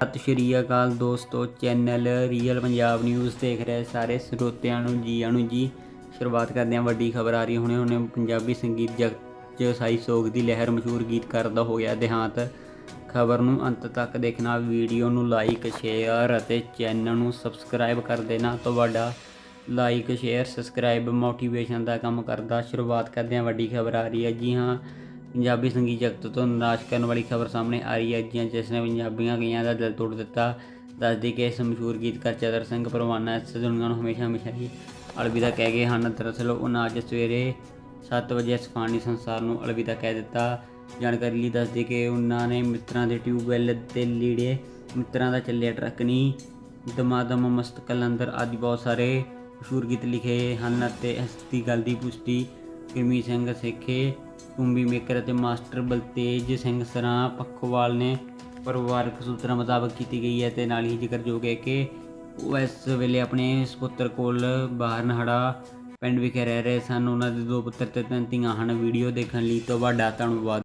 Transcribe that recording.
ਸਤਿ ਸ਼੍ਰੀ ਅਕਾਲ ਦੋਸਤੋ, channel real Punjab news ਦੇਖ ਰਹੇ ਸਾਰੇ ਸਰੋਤਿਆਂ ਨੂੰ, ਜੀਆਂ ਨੂੰ ਜੀ। ਸ਼ੁਰੂਆਤ ਕਰਦੇ ਹਾਂ, ਵੱਡੀ ਖਬਰ ਆ ਰਹੀ ਹੁਣੇ ਹੁਣੇ ਪੰਜਾਬੀ ਸੰਗੀਤ ਜਗਤ 'ਚ ਸਾਈ ਸੋਗ ਦੀ ਲਹਿਰ ਮਸ਼ਹੂਰ ਗੀਤਕਾਰ ਦਾ ਹੋ ਗਿਆ ਦੇਹਾਂਤ। ਖਬਰ ਨੂੰ ਅੰਤ ਤੱਕ ਦੇਖਣਾ, ਵੀਡੀਓ ਨੂੰ ਲਾਈਕ ਸ਼ੇਅਰ ਅਤੇ ਚੈਨਲ ਨੂੰ ਸਬਸਕ੍ਰਾਈਬ ਕਰ ਦੇਣਾ। ਤੁਹਾਡਾ ਲਾਈਕ ਸ਼ੇਅਰ ਸਬਸਕ੍ਰਾਈਬ ਮੋਟੀਵੇਸ਼ਨ ਦਾ ਕੰਮ ਕਰਦਾ। ਸ਼ੁਰੂਆਤ ਕਰਦੇ ਹਾਂ, ਵੱਡੀ ਖਬਰ ਆ ਰਹੀ ਹੈ। ਜੀ ਹਾਂ ਪੰਜਾਬੀ ਸੰਗੀਤ ਜਗਤ ਤੋਂ ਨਿਰਾਸ਼ ਕਰਨ ਵਾਲੀ ਖਬਰ ਸਾਹਮਣੇ ਆ ਰਹੀ ਹੈ ਜੀ ਜਿਸ ਨੇ ਪੰਜਾਬੀਆਂ ਗਈਆਂ ਦਾ ਦਿਲ ਤੋੜ ਦਿੱਤਾ। ਦੱਸਦੀ ਕਿ ਇਸ ਮਸ਼ਹੂਰ ਗੀਤਕਾਰ ਚਦਰ ਸਿੰਘ ਪਰਵਾਨਾ ਇਸ ਦੁਨੀਆ ਨੂੰ ਹਮੇਸ਼ਾ ਹਮੇਸ਼ਾ ਹੀ ਅਲਵਿਦਾ ਕਹਿ ਗਏ ਹਨ। ਦਰਅਸਲ ਉਹਨਾਂ ਅੱਜ ਸਵੇਰੇ 7 ਵਜੇ ਇਸ ਫਾਨੀ ਸੰਸਾਰ ਨੂੰ ਅਲਵਿਦਾ ਕਹਿ ਦਿੱਤਾ। ਜਾਣਕਾਰੀ ਲਈ ਦੱਸਦੇ ਕਿ ਉਹਨਾਂ ਨੇ ਮਿੱਤਰਾਂ ਦੇ ਟਿਊਬਵੈੱਲ ਤੇ ਲੀੜੇ, ਮਿੱਤਰਾਂ ਦਾ ਚੱਲਿਆ ਟਰੱਕ ਨਹੀਂ ਦਮਾਦਮ ਮਸਤ ਕਲੰਦਰ ਆਦਿ ਬਹੁਤ ਸਾਰੇ ਮਸ਼ਹੂਰ ਗੀਤ ਲਿਖੇ ਹਨ ਅਤੇ ਇਸ ਦੀ ਗੱਲ ਦੀ ਪੁਸ਼ਟੀ ਗੁਰਮੀਤ ਸਿੰਘ ਸੇਖੇ ਕੁੰਬੀ ਮੇਕਰ ਅਤੇ ਮਾਸਟਰ ਬਲਤੇਜ ਸਿੰਘ ਸਰਾਂ ਪੱਖੋਵਾਲ ਨੇ ਪਰਿਵਾਰਕ ਸੂਤਰਾਂ ਮੁਤਾਬਕ ਕੀਤੀ ਗਈ ਹੈ ਤੇ ਨਾਲ ਹੀ ਜ਼ਿਕਰਯੋਗ ਹੈ ਕਿ ਉਹ ਇਸ ਵੇਲੇ ਆਪਣੇ ਸੁਪੁੱਤਰ ਕੋਲ ਬਾਹਰ ਨਹੜਾ ਪਿੰਡ ਵਿਖੇ ਰਹਿ ਰਹੇ ਸਨ। ਉਹਨਾਂ ਦੇ ਦੋ ਪੁੱਤਰ ਤੇ ਤਿੰਨ ਧੀਆਂ ਹਨ। ਵੀਡੀਓ ਦੇਖਣ ਲਈ ਤੁਹਾਡਾ ਧੰਨਵਾਦ